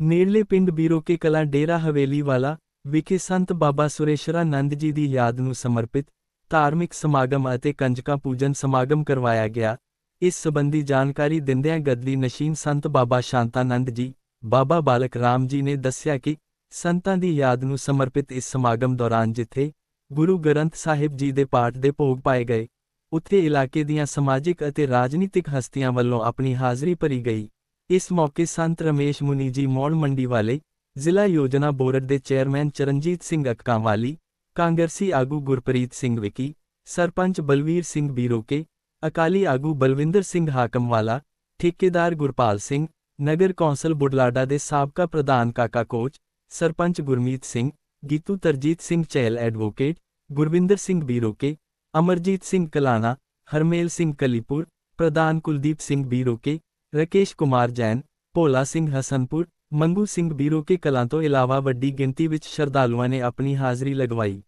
ਨੇੜਲੇ ਪਿੰਡ ਬੀਰੋਕੇ ਕਲਾਂ ਡੇਰਾ ਹਵੇਲੀ ਵਾਲਾ ਵਿਖੇ ਸੰਤ ਬਾਬਾ ਸੁਰੇਸ਼ਰਾ ਨੰਦ ਜੀ ਦੀ ਯਾਦ ਨੂੰ ਸਮਰਪਿਤ ਧਾਰਮਿਕ ਸਮਾਗਮ ਅਤੇ ਕੰਜਕਾਂ ਪੂਜਨ ਸਮਾਗਮ ਕਰਵਾਇਆ ਗਿਆ। ਇਸ ਸਬੰਧੀ ਜਾਣਕਾਰੀ ਦਿੰਦਿਆਂ ਗਦਲੀ ਨਸ਼ੀਨ ਸੰਤ ਬਾਬਾ ਸ਼ਾਂਤਾਨੰਦ ਜੀ, ਬਾਬਾ ਬਾਲਕ ਰਾਮ ਜੀ ਨੇ ਦੱਸਿਆ ਕਿ ਸੰਤਾਂ ਦੀ ਯਾਦ ਨੂੰ ਸਮਰਪਿਤ ਇਸ ਸਮਾਗਮ ਦੌਰਾਨ ਜਿੱਥੇ ਗੁਰੂ ਗ੍ਰੰਥ ਸਾਹਿਬ ਜੀ ਦੇ ਪਾਠ ਦੇ ਭੋਗ ਪਾਏ ਗਏ, ਉੱਥੇ ਇਲਾਕੇ ਦੀਆਂ ਸਮਾਜਿਕ ਅਤੇ ਰਾਜਨੀਤਿਕ ਹਸਤੀਆਂ ਵੱਲੋਂ ਆਪਣੀ ਹਾਜ਼ਰੀ ਭਰੀ ਗਈ। ਇਸ ਮੌਕੇ ਸੰਤ ਰਮੇਸ਼ ਮੁਨੀ ਜੀ ਮੌੜ ਮੰਡੀ ਵਾਲੇ ਜ਼ਿਲ੍ਹਾ ਯੋਜਨਾ ਬੋਰਡ ਦੇ ਚੇਅਰਮੈਨ ਚਰਨਜੀਤ ਸਿੰਘ ਅਕਕਾਂਵਾਲੀ ਕਾਂਗਰਸੀ ਆਗੂ ਗੁਰਪ੍ਰੀਤ ਸਿੰਘ ਵਿਕੀ, ਸਰਪੰਚ ਬਲਵੀਰ ਸਿੰਘ ਬੀਰੋਕੇ, ਅਕਾਲੀ ਆਗੂ ਬਲਵਿੰਦਰ ਸਿੰਘ ਹਾਕਮਵਾਲਾ, ਠੇਕੇਦਾਰ ਗੁਰਪਾਲ ਸਿੰਘ, ਨਗਰ ਕੌਂਸਲ ਬੁਢਲਾਡਾ ਦੇ ਸਾਬਕਾ ਪ੍ਰਧਾਨ ਕਾਕਾ ਕੋਚ, ਸਰਪੰਚ ਗੁਰਮੀਤ ਸਿੰਘ, ਗੀਤੂ ਤਰਜੀਤ ਸਿੰਘ ਚਹਿਲ ਐਡਵੋਕੇਟ, ਗੁਰਵਿੰਦਰ ਸਿੰਘ ਬੀਰੋਕੇ, ਅਮਰਜੀਤ ਸਿੰਘ ਕਲਾਣਾ, ਹਰਮੇਲ ਸਿੰਘ ਕਲੀਪੁਰ, ਪ੍ਰਧਾਨ ਕੁਲਦੀਪ ਸਿੰਘ ਬੀਰੋਕੇ ਰਕੇਸ਼ ਕੁਮਾਰ ਜੈਨ, ਭੋਲਾ ਸਿੰਘ ਹਸਨਪੁਰ, ਮੰਗੂ ਸਿੰਘ ਬੀਰੋਕੇ ਕਲਾਂ ਤੋਂ ਇਲਾਵਾ ਵੱਡੀ ਗਿਣਤੀ ਵਿੱਚ ਸ਼ਰਧਾਲੂਆਂ ਨੇ ਆਪਣੀ ਹਾਜ਼ਰੀ ਲਗਵਾਈ।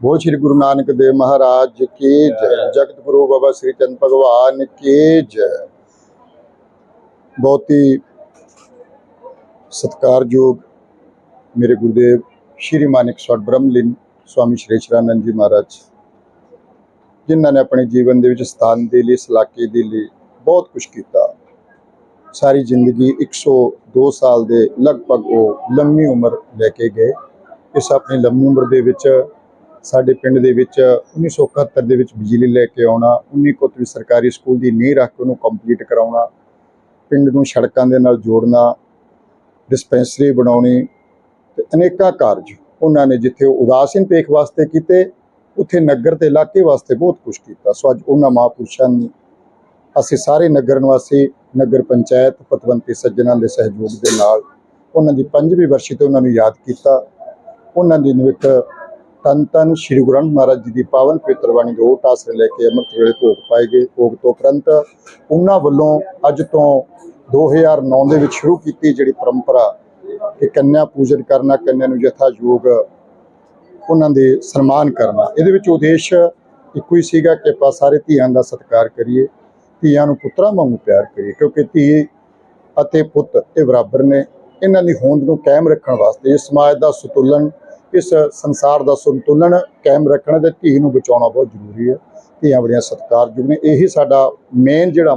ਬੋਲ ਸ਼੍ਰੀ ਗੁਰੂ ਨਾਨਕ ਦੇਵ ਮਹਾਰਾਜ ਕੀ ਜੈ। ਜਗਤ ਗੁਰੂ ਬਾਬਾ ਸ੍ਰੀ ਚੰਦ ਭਗਵਾਨ ਕੀ ਜੈ। ਬਹੁਤ ਹੀ ਸਤਿਕਾਰਯੋਗ ਮੇਰੇ ਗੁਰਦੇਵ ਸ਼੍ਰੀ ਮਾਨਿਕ ਸਵਰ ਬ੍ਰਹਮਲੀਨ ਸਵਾਮੀ ਸ਼੍ਰੀ ਸ਼ਰਾਨੰਦ ਜੀ ਮਹਾਰਾਜ। ਜਿਨ੍ਹਾਂ ਨੇ ਆਪਣੇ ਜੀਵਨ ਦੇ ਵਿੱਚ ਸਥਾਨ ਦੇ ਲਈ ਇਸ ਦੇ ਲਈ ਬਹੁਤ ਕੁਝ ਕੀਤਾ। ਸਾਰੀ ਜ਼ਿੰਦਗੀ 102 ਸਾਲ ਦੇ ਲਗਭਗ ਉਹ ਲੰਮੀ ਉਮਰ ਲੈ ਕੇ ਗਏ। ਇਸ ਆਪਣੀ ਲੰਮੀ ਉਮਰ ਦੇ ਵਿੱਚ ਸਾਡੇ ਪਿੰਡ ਦੇ ਵਿੱਚ 1971 ਦੇ ਵਿੱਚ ਬਿਜਲੀ ਲੈ ਕੇ ਆਉਣਾ 19 ਕੋਤਰੀ ਸਰਕਾਰੀ ਸਕੂਲ ਦੀ ਨੀਂਹ ਰੱਖ ਕੇ ਉਹਨੂੰ ਕੰਪਲੀਟ ਕਰਾਉਣਾ, ਪਿੰਡ ਨੂੰ ਸੜਕਾਂ ਦੇ ਨਾਲ ਜੋੜਨਾ ਡਿਸਪੈਂਸਰੀ ਬਣਾਉਣੀ ਤੇ ਅਨੇਕਾਂ ਕਾਰਜ ਉਹਨਾਂ ਨੇ ਜਿੱਥੇ ਉਹ ਉਦਾਸੀਨ ਪੇਖ ਵਾਸਤੇ ਕੀਤੇ, ਉੱਥੇ ਨਗਰ ਤੇ ਇਲਾਕੇ ਵਾਸਤੇ ਬਹੁਤ ਕੁਝ ਕੀਤਾ। ਸੋ ਅੱਜ ਉਹਨਾਂ ਮਹਾਂਪੁਰਸ਼ਾਂ ਨੂੰ ਅਸੀਂ ਸਾਰੇ ਨਗਰ ਨਿਵਾਸੀ, ਨਗਰ ਪੰਚਾਇਤ, ਪਤਵੰਤੀ ਸੱਜਣਾਂ ਦੇ ਸਹਿਯੋਗ ਦੇ ਨਾਲ ਉਹਨਾਂ ਦੀ ਪੰਜਵੀਂ ਵਰਸ਼ੀ ਤੇ ਉਹਨਾਂ ਨੂੰ ਯਾਦ ਕੀਤਾ। ਉਹਨਾਂ ਦੀ ਨਿਮਿਤ ਤਨ ਤਨ ਸ੍ਰੀ ਗੁਰੂ ਗ੍ਰੰਥ ਮਹਾਰਾਜ ਜੀ ਦੀ ਪਾਵਨ ਪਵਿੱਤਰ ਬਾਣੀ ਦੇ ਓਟ ਆਸਰੇ ਲੈ ਕੇ ਅੰਮ੍ਰਿਤ ਵੇਲੇ ਭੋਗ ਪਾਏ ਗਏ। ਭੋਗ ਤੋਂ ਉਪਰੰਤ ਉਹਨਾਂ ਵੱਲੋਂ ਅੱਜ ਤੋਂ 2009 ਦੇ ਵਿੱਚ ਸ਼ੁਰੂ ਕੀਤੀ ਜਿਹੜੀ ਪਰੰਪਰਾ ਕਿ ਕੰਨਿਆ ਪੂਜਨ ਕਰਨਾ, ਕੰਨਿਆ ਨੂੰ ਯਥਾ ਯੋਗ ਉਹਨਾਂ ਦੇ ਸਨਮਾਨ ਕਰਨਾ। ਇਹਦੇ ਵਿੱਚ ਉਦੇਸ਼ ਇੱਕੋ ਹੀ ਸੀਗਾ ਕਿ ਆਪਾਂ ਸਾਰੇ ਧੀਆਂ ਦਾ ਸਤਿਕਾਰ ਕਰੀਏ। ਧੀਆਂ ਨੂੰ ਪੁੱਤਰਾਂ ਵਾਂਗੂ ਪਿਆਰ ਕਰੀਏ, ਕਿਉਂਕਿ ਧੀ ਅਤੇ ਪੁੱਤ ਇਹ ਬਰਾਬਰ ਨੇ। ਇਹਨਾਂ ਦੀ ਹੋਂਦ ਨੂੰ ਕਾਇਮ ਰੱਖਣ ਵਾਸਤੇ ਇਸ ਸਮਾਜ ਦਾ ਸੰਤੁਲਨ, ਇਸ ਸੰਸਾਰ ਦਾ ਸੰਤੁਲਨ ਕਾਇਮ ਰੱਖਣਾ ਤੇ ਧੀ ਨੂੰ ਬਚਾਉਣਾ ਬਹੁਤ ਜ਼ਰੂਰੀ ਹੈ। ਧੀਆਂ ਬੜੀਆਂ ਸਤਿਕਾਰਯੋਗ ਨੇ। ਇਹੀ ਸਾਡਾ ਮੇਨ ਜਿਹੜਾ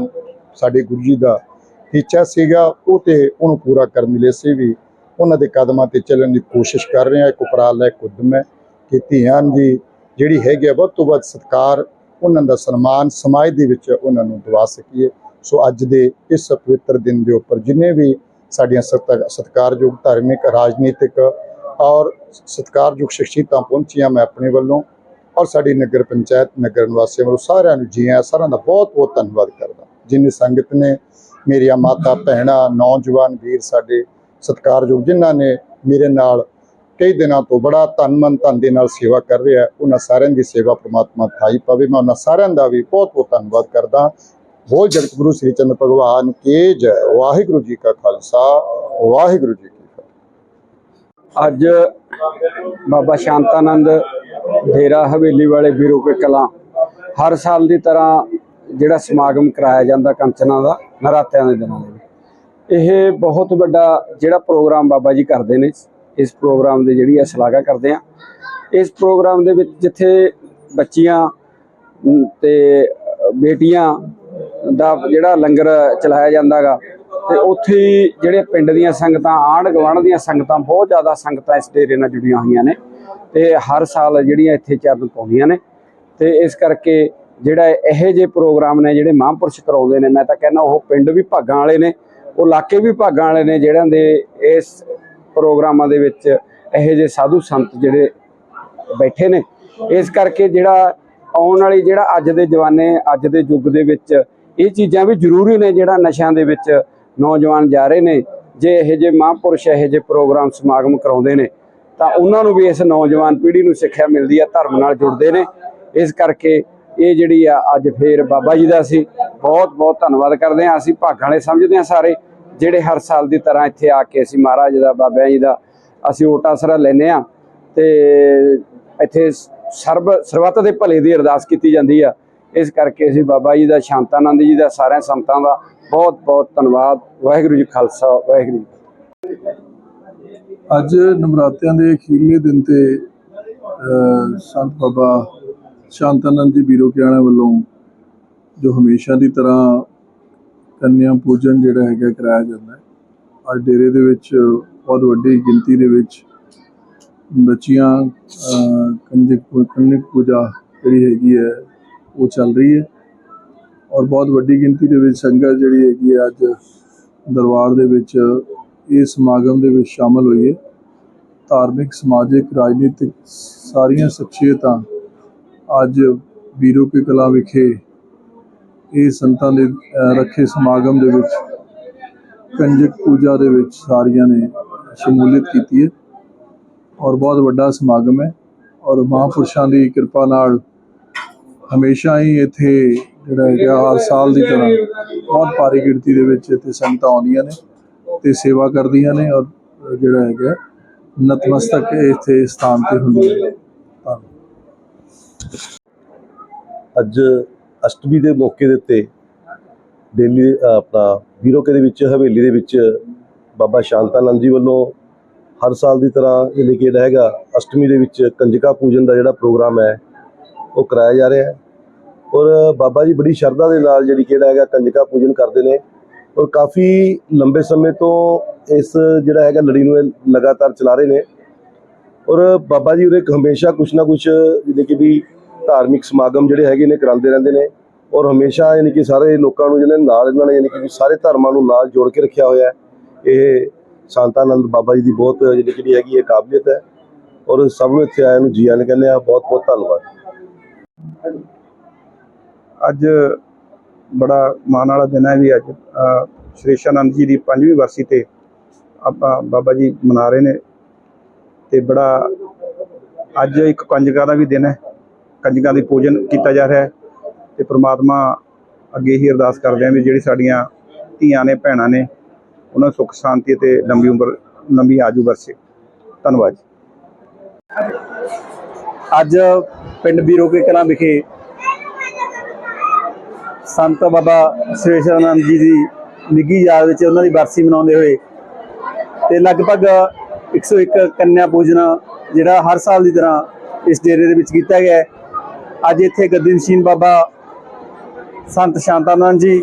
ਸਾਡੇ ਗੁਰੂ ਜੀ ਦਾ ਟੀਚਾ ਸੀਗਾ, ਉਹ ਤੇ ਉਹਨੂੰ ਪੂਰਾ ਕਰਨ ਲਈ ਸੀ ਵੀ ਉਹਨਾਂ ਦੇ ਕਦਮਾਂ ਤੇ ਚੱਲਣ ਦੀ ਕੋਸ਼ਿਸ਼ ਕਰ ਰਹੇ ਹਾਂ। ਇੱਕ ਉਪਰਾਲਾ, ਇੱਕ ਉਦਮ ਹੈ ਕਿ ਧੀਆਂ ਦੀ ਜਿਹੜੀ ਹੈਗੀ ਆ, ਵੱਧ ਤੋਂ ਵੱਧ ਸਤਿਕਾਰ ਉਹਨਾਂ ਦਾ ਸਨਮਾਨ ਸਮਾਜ ਦੇ ਵਿੱਚ ਉਹਨਾਂ ਨੂੰ ਦਿਵਾ ਸਕੀਏ। ਸੋ ਅੱਜ ਦੇ ਇਸ ਪਵਿੱਤਰ ਦਿਨ ਦੇ ਉੱਪਰ ਜਿੰਨੇ ਵੀ ਸਾਡੀਆਂ ਸਤਿ- ਸਤਿਕਾਰਯੋਗ ਧਾਰਮਿਕ, ਰਾਜਨੀਤਿਕ ਔਰ ਸਤਿਕਾਰਯੋਗ ਸ਼ਖਸੀਅਤਾਂ ਪਹੁੰਚੀਆਂ ਮੈਂ ਆਪਣੇ ਵੱਲੋਂ ਔਰ ਸਾਡੀ ਨਗਰ ਪੰਚਾਇਤ, ਨਗਰ ਨਿਵਾਸੀਆਂ ਵੱਲੋਂ ਸਾਰਿਆਂ ਨੂੰ ਜੀ ਆਇਆਂ ਸਾਰਿਆਂ ਦਾ ਬਹੁਤ ਬਹੁਤ ਧੰਨਵਾਦ ਕਰਦਾ। ਜਿੰਨੀ ਸੰਗਤ ਨੇ, ਮੇਰੀਆਂ ਮਾਤਾ ਭੈਣਾਂ ਨੌਜਵਾਨ ਵੀਰ ਸਾਡੇ ਸਤਿਕਾਰਯੋਗ ਜਿਨ੍ਹਾਂ ਨੇ ਮੇਰੇ ਨਾਲ ਕਈ ਦਿਨਾਂ ਤੋਂ ਬੜਾ ਤਨ ਮਨ ਧਨ ਦੇ ਨਾਲ ਸੇਵਾ ਕਰ ਰਿਹਾ ਉਹਨਾਂ ਸਾਰਿਆਂ ਦੀ ਸੇਵਾ ਪ੍ਰਮਾਤਮਾ ਥਾਈ ਪਾਵੇ। ਮੈਂ ਉਹਨਾਂ ਸਾਰਿਆਂ ਦਾ ਵੀ ਬਹੁਤ ਬਹੁਤ ਧੰਨਵਾਦ ਕਰਦਾ। ਬੋਲ ਜਗਤ ਗੁਰੂ ਸ੍ਰੀ ਚੰਦ ਭਗਵਾਨ ਕੀ ਜੈ। ਵਾਹਿਗੁਰੂ ਜੀ ਕਾ ਖਾਲਸਾ। ਵਾਹਿਗੁਰੂ ਜੀ ਕੀ ਫਤਿਹ। ਅੱਜ ਬਾਬਾ ਸ਼ਾਂਤਾਨੰਦ ਡੇਰਾ ਹਵੇਲੀ ਵਾਲੇ ਵੀਰੋ ਕੇ ਕਲਾਂ ਹਰ ਸਾਲ ਦੀ ਤਰ੍ਹਾਂ ਜਿਹੜਾ ਸਮਾਗਮ ਕਰਾਇਆ ਜਾਂਦਾ ਕੰਚਨਾਂ ਦਾ, ਨਰਾਤਿਆਂ ਦੇ ਦਿਨਾਂ ਦੇ ਇਹ ਬਹੁਤ ਵੱਡਾ ਜਿਹੜਾ ਪ੍ਰੋਗਰਾਮ ਬਾਬਾ ਜੀ ਕਰਦੇ ਨੇ। ਇਸ ਪ੍ਰੋਗਰਾਮ ਦੀ ਜਿਹੜੀ ਆ ਸ਼ਲਾਘਾ ਕਰਦੇ ਆ ਇਸ ਪ੍ਰੋਗਰਾਮ ਦੇ ਵਿੱਚ ਜਿੱਥੇ ਬੱਚੀਆਂ ਅਮ, ਤੇ ਬੇਟੀਆਂ ਦਾ ਜਿਹੜਾ ਲੰਗਰ ਚਲਾਇਆ ਜਾਂਦਾਗਾ ਤੇ ਉੱਥੇ ਹੀ ਜਿਹੜੇ ਪਿੰਡ ਦੀਆਂ ਸੰਗਤਾਂ ਆਂਢ ਗੁਆਂਢ ਦੀਆਂ ਸੰਗਤਾਂ ਬਹੁਤ ਜ਼ਿਆਦਾ ਸੰਗਤਾਂ ਇਸ ਡੇਰੇ ਨਾਲ ਜੁੜੀਆਂ ਹੋਈਆਂ ਨੇ ਤੇ ਹਰ ਸਾਲ ਜਿਹੜੀਆਂ ਇੱਥੇ ਚਰਨ ਪਾਉਂਦੀਆਂ ਨੇ। ਤੇ ਇਸ ਕਰਕੇ ਜਿਹੜਾ ਇਹੋ ਜਿਹੇ ਪ੍ਰੋਗਰਾਮ ਨੇ ਜਿਹੜੇ ਮਹਾਂਪੁਰਸ਼ ਕਰਾਉਂਦੇ ਨੇ ਮੈਂ ਤਾਂ ਕਹਿੰਦਾ ਉਹ ਪਿੰਡ ਵੀ ਭਾਗਾਂ ਵਾਲੇ ਨੇ ਉਹ ਇਲਾਕੇ ਵੀ ਭਾਗਾਂ ਵਾਲੇ ਨੇ ਜਿਹੜਿਆਂ ਦੇ ਇਸ ਪ੍ਰੋਗਰਾਮਾਂ ਦੇ ਵਿੱਚ ਇਹੋ ਜਿਹੇ ਸਾਧੂ ਸੰਤ ਜਿਹੜੇ ਬੈਠੇ ਨੇ। ਇਸ ਕਰਕੇ ਜਿਹੜਾ ਆਉਣ ਵਾਲੀ ਜਿਹੜਾ ਅੱਜ ਦੇ ਜਵਾਨੇ, ਅੱਜ ਦੇ ਯੁੱਗ ਦੇ ਵਿੱਚ ਇਹ ਚੀਜ਼ਾਂ ਵੀ ਜ਼ਰੂਰੀ ਨੇ ਜਿਹੜਾ ਨਸ਼ਿਆਂ ਦੇ ਵਿੱਚ ਨੌਜਵਾਨ ਜਾ ਰਹੇ ਨੇ। ਜੇ ਇਹੋ ਜਿਹੇ ਮਹਾਂਪੁਰਸ਼, ਇਹੋ ਜਿਹੇ ਪ੍ਰੋਗਰਾਮ ਸਮਾਗਮ ਕਰਾਉਂਦੇ ਨੇ, ਤਾਂ ਉਹਨਾਂ ਨੂੰ ਵੀ ਇਸ ਨੌਜਵਾਨ ਪੀੜ੍ਹੀ ਨੂੰ ਸਿੱਖਿਆ ਮਿਲਦੀ ਆ, ਧਰਮ ਨਾਲ ਜੁੜਦੇ ਨੇ। ਇਸ ਕਰਕੇ ਇਹ ਜਿਹੜੀ ਆ ਅੱਜ ਫੇਰ ਬਾਬਾ ਜੀ ਦਾ ਅਸੀਂ ਬਹੁਤ ਬਹੁਤ ਧੰਨਵਾਦ ਕਰਦੇ ਹਾਂ। ਅਸੀਂ ਭਾਗਾਂ ਵਾਲੇ ਸਮਝਦੇ ਹਾਂ ਸਾਰੇ। ਜਿਹੜੇ ਹਰ ਸਾਲ ਦੀ ਤਰ੍ਹਾਂ ਇੱਥੇ ਆ ਕੇ ਅਸੀਂ ਮਹਾਰਾਜ ਦਾ ਬਾਬਾ ਜੀ ਦਾ ਅਸੀਂ ਓਟਾਸਰਾ ਲੈਨੇ ਆ ਤੇ ਇੱਥੇ ਸਰਬ ਸਰਬੱਤ ਦੇ ਭਲੇ ਦੀ ਅਰਦਾਸ ਕੀਤੀ ਜਾਂਦੀ ਆ। ਇਸ ਕਰਕੇ ਅਸੀਂ ਬਾਬਾ ਜੀ ਦਾ ਸ਼ਾਂਤਾਨੰਦ ਜੀ ਦਾ ਸਾਰਿਆਂ ਸੰਤਾਂ ਦਾ ਬਹੁਤ ਬਹੁਤ ਧੰਨਵਾਦ। ਵਾਹਿਗੁਰੂ ਜੀ ਖਾਲਸਾ ਵਾਹਿਗੁਰੂ ਜੀ ਅੱਜ ਨਵਰਾਤਿਆਂ ਦੇ ਅਖੀਰਲੇ ਦਿਨ ਤੇ ਅਹ, ਸੰਤ ਬਾਬਾ ਸ਼ਾਂਤਾਨੰਦ ਜੀ ਬੀਰੋ ਕਿਆਣਾ ਵੱਲੋਂ ਜੋ ਹਮੇਸ਼ਾ ਦੀ ਤਰ੍ਹਾਂ ਕੰਨਿਆ ਪੂਜਨ ਜਿਹੜਾ ਹੈਗਾ ਕਰਾਇਆ ਜਾਂਦਾ ਹੈ। ਅੱਜ ਡੇਰੇ ਦੇ ਵਿੱਚ ਬਹੁਤ ਵੱਡੀ ਗਿਣਤੀ ਦੇ ਵਿੱਚ ਬੱਚੀਆਂ ਅਹ, ਕੰਜਕ ਪੂ- ਕੰਨਿਕ ਪੂਜਾ ਜਿਹੜੀ ਹੈਗੀ ਹੈ ਉਹ ਚੱਲ ਰਹੀ ਹੈ। ਔਰ ਬਹੁਤ ਵੱਡੀ ਗਿਣਤੀ ਦੇ ਵਿੱਚ ਸੰਗਤ ਜਿਹੜੀ ਹੈਗੀ ਹੈ ਅੱਜ ਦਰਬਾਰ ਦੇ ਵਿੱਚ ਇਸ ਸਮਾਗਮ ਦੇ ਵਿੱਚ ਸ਼ਾਮਲ ਹੋਈ ਹੈ। ਧਾਰਮਿਕ ਸਮਾਜਿਕ ਰਾਜਨੀਤਿਕ ਸਾਰੀਆਂ ਸ਼ਖਸੀਅਤਾਂ ਅੱਜ ਬੀਰੋ ਕੇ ਕਲਾ ਵਿਖੇ ਇਹ ਸੰਤਾਂ ਦੇ ਰੱਖੇ ਸਮਾਗਮ ਦੇ ਵਿੱਚ, ਕੰਜਕ ਪੂਜਾ ਦੇ ਵਿੱਚ ਸਾਰੀਆਂ ਨੇ ਸ਼ਮੂਲੀਅਤ ਕੀਤੀ ਹੈ ਔਰ ਬਹੁਤ ਵੱਡਾ ਸਮਾਗਮ ਹੈ ਔਰ ਮਹਾਂਪੁਰਸ਼ਾਂ ਦੀ ਕਿਰਪਾ ਨਾਲ ਹਮੇਸ਼ਾ ਹੀ ਇੱਥੇ ਜਿਹੜਾ ਹੈਗਾ ਹਰ ਸਾਲ ਦੀ ਤਰ੍ਹਾਂ ਬਹੁਤ ਭਾਰੀ ਗਿਣਤੀ ਦੇ ਵਿੱਚ ਇੱਥੇ ਸੰਗਤਾਂ ਆਉਂਦੀਆਂ ਨੇ ਤੇ ਸੇਵਾ ਕਰਦੀਆਂ ਨੇ ਔਰ ਜਿਹੜਾ ਹੈਗਾ ਨਤਮਸਤਕ ਇੱਥੇ ਸਥਾਨ ਤੇ ਹੁੰਦੀਆਂ ਨੇ। ਧੰਨਵਾਦ। ਅੱਜ ਅਸ਼ਟਮੀ ਦੇ ਮੌਕੇ ਦੇ ਉੱਤੇ ਦਿੱਲੀ ਅ, ਆਪਣਾ ਵੀਰੋਕੇ ਦੇ ਵਿੱਚ ਹਵੇਲੀ ਦੇ ਵਿੱਚ ਬਾਬਾ ਸ਼ਾਂਤਾਨੰਦ ਜੀ ਵੱਲੋਂ ਹਰ ਸਾਲ ਦੀ ਤਰ੍ਹਾਂ ਇਹ ਕਿ ਜਿਹੜਾ ਹੈਗਾ ਅਸ਼ਟਮੀ ਦੇ ਵਿੱਚ ਕੰਜਕਾ ਪੂਜਨ ਦਾ ਜਿਹੜਾ ਪ੍ਰੋਗਰਾਮ ਹੈ ਉਹ ਕਰਾਇਆ ਜਾ ਰਿਹਾ ਹੈ। ਔਰ ਬਾਬਾ ਜੀ ਬੜੀ ਸ਼ਰਧਾ ਦੇ ਨਾਲ ਜਿਹੜੀ ਕਿਹੜਾ ਹੈਗਾ ਕੰਜਕਾ ਪੂਜਨ ਕਰਦੇ ਨੇ ਔਰ ਕਾਫੀ ਲੰਬੇ ਸਮੇਂ ਤੋਂ ਇਸ ਜਿਹੜਾ ਹੈਗਾ ਲੜੀ ਨੂੰ ਇਹ ਲਗਾਤਾਰ ਚਲਾ ਰਹੇ ਨੇ। ਔਰ ਬਾਬਾ ਜੀ ਉਰੇ ਹਮੇਸ਼ਾ ਕੁਛ ਨਾ ਕੁਛ ਜਿਹੜੇ ਕਿ ਵੀ ਧਾਰਮਿਕ ਸਮਾਗਮ ਜਿਹੜੇ ਹੈਗੇ ਨੇ ਕਰਾਉਂਦੇ ਰਹਿੰਦੇ ਨੇ ਔਰ ਹਮੇਸ਼ਾ ਯਾਨੀ ਕਿ ਸਾਰੇ ਲੋਕਾਂ ਨੂੰ ਜਿਹੜੇ ਨਾਲ ਇਹਨਾਂ ਨੇ ਯਾਨੀ ਕਿ ਸਾਰੇ ਧਰਮਾਂ ਨੂੰ ਨਾਲ ਜੋੜ ਕੇ ਰੱਖਿਆ ਹੋਇਆ ਹੈ। ਇਹ ਸ਼ਾਂਤਾਨੰਦ ਬਾਬਾ ਜੀ ਦੀ ਬਹੁਤ ਜਿਹੜੀ ਜਿਹੜੀ ਹੈਗੀ ਇਹ ਕਾਬਲੀਅਤ ਹੈ ਔਰ ਸਭ ਨੂੰ ਇੱਥੇ ਆਇਆਂ ਨੂੰ ਜੀ ਆਇਆਂ ਕਹਿੰਦੇ ਆ ਬਹੁਤ ਬਹੁਤ ਧੰਨਵਾਦ। ਅੱਜ ਬੜਾ ਮਾਣ ਵਾਲਾ ਦਿਨ ਹੈ ਵੀ ਅੱਜ ਅ, ਸ਼੍ਰੀ ਜੀ ਦੀ ਪੰਜਵੀਂ ਵਰਸੀ ਤੇ ਆਪਾਂ ਬਾਬਾ ਜੀ ਮਨਾ ਰਹੇ ਨੇ ਤੇ ਬੜਾ ਅੱਜ ਇੱਕ ਕੰਜਕਾਂ ਦਾ ਵੀ ਦਿਨ ਹੈ। ਕੰਜਕਾਂ ਦੀ ਪੂਜਨ ਕੀਤਾ ਜਾ ਰਿਹਾ ਹੈ ਤੇ ਪ੍ਰਮਾਤਮਾ ਅੱਗੇ ਹੀ ਅਰਦਾਸ ਕਰਦੇ ਹਾਂ ਵੀ ਜਿਹੜੀ ਸਾਡੀਆਂ ਧੀਆਂ ਨੇ, ਭੈਣਾਂ ਨੇ, ਉਹਨਾਂ ਨੂੰ ਸੁੱਖ, ਸ਼ਾਂਤੀ ਤੇ ਲੰਬੀ ਉਮਰ, ਲੰਬੀ ਆਜੂ ਵਰਸੇ ਧੰਨਵਾਦ ਜੀ। ਅੱਜ ਪਿੰਡ ਬੀਰੋ ਕੇ ਕਲਾਂ ਵਿਖੇ ਸੰਤ ਬਾਬਾ ਸ਼੍ਰੇਸ਼ਰਾਨੰਦ ਜੀ ਦੀ ਨਿੱਘੀ ਯਾਦ ਵਿੱਚ ਉਹਨਾਂ ਦੀ ਵਰਸੀ ਮਨਾਉਂਦੇ ਹੋਏ ਤੇ ਲਗਭਗ 101 ਕੰਨਿਆ ਪੂਜਨ ਜਿਹੜਾ ਹਰ ਸਾਲ ਦੀ ਤਰ੍ਹਾਂ ਇਸ ਡੇਰੇ ਦੇ ਵਿੱਚ ਕੀਤਾ ਗਿਆ ਹੈ ਅੱਜ ਇੱਥੇ ਗੱਦੀ ਨਸ਼ੀਨ ਬਾਬਾ ਸੰਤ ਸ਼ਾਂਤਾਨੰਦ ਜੀ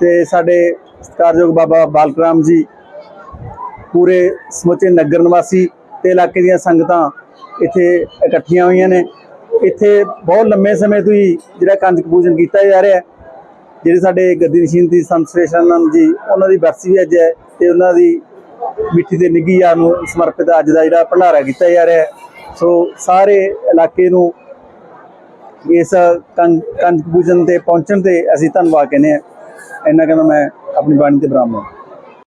ਤੇ ਸਾਡੇ ਸਤਿਕਾਰਯੋਗ ਬਾਬਾ ਬਾਲਕਰਾਮ ਜੀ, ਪੂਰੇ ਸਮੁੱਚੇ ਨਗਰ ਨਿਵਾਸੀ ਤੇ ਇਲਾਕੇ ਦੀਆਂ ਸੰਗਤਾਂ ਇੱਥੇ ਇਕੱਠੀਆਂ ਹੋਈਆਂ ਨੇ। ਇੱਥੇ ਬਹੁਤ ਲੰਮੇ ਸਮੇਂ ਤੋਂ ਹੀ ਜਿਹੜਾ ਕੰਜਕ ਪੂਜਨ ਕੀਤਾ ਜਾ ਰਿਹਾ ਹੈ, ਜਿਹੜੇ ਸਾਡੇ ਗੱਦੀ ਨਸ਼ੀਨ ਦੀ ਸੰਤ ਸ਼੍ਰੇਸ਼ਾਨੰਦ ਜੀ, ਉਹਨਾਂ ਦੀ ਬਰਸੀ ਵੀ ਅੱਜ ਹੈ ਤੇ ਉਹਨਾਂ ਦੀ ਮਿੱਠੀ ਤੇ ਨਿੱਘੀ ਯਾਦ ਨੂੰ ਸਮਰਪਿਤ ਅੱਜ ਦਾ ਜਿਹੜਾ ਭੰਡਾਰਾ ਕੀਤਾ ਜਾ ਰਿਹਾ ਹੈ। ਸੋ ਸਾਰੇ ਇਲਾਕੇ ਨੂੰ ਇਸ ਕੰਜ ਪੂਜਨ ਤੇ ਪਹੁੰਚਣ ਤੇ ਅਸੀਂ ਧੰਨਵਾਦ ਕਹਿੰਦੇ ਹਾਂ। ਇੰਨਾ ਕਹਿੰਦਾ ਮੈਂ ਆਪਣੀ ਬਾਣੀ ਤੇ ਬਰਾਮਦ ਹਾਂ।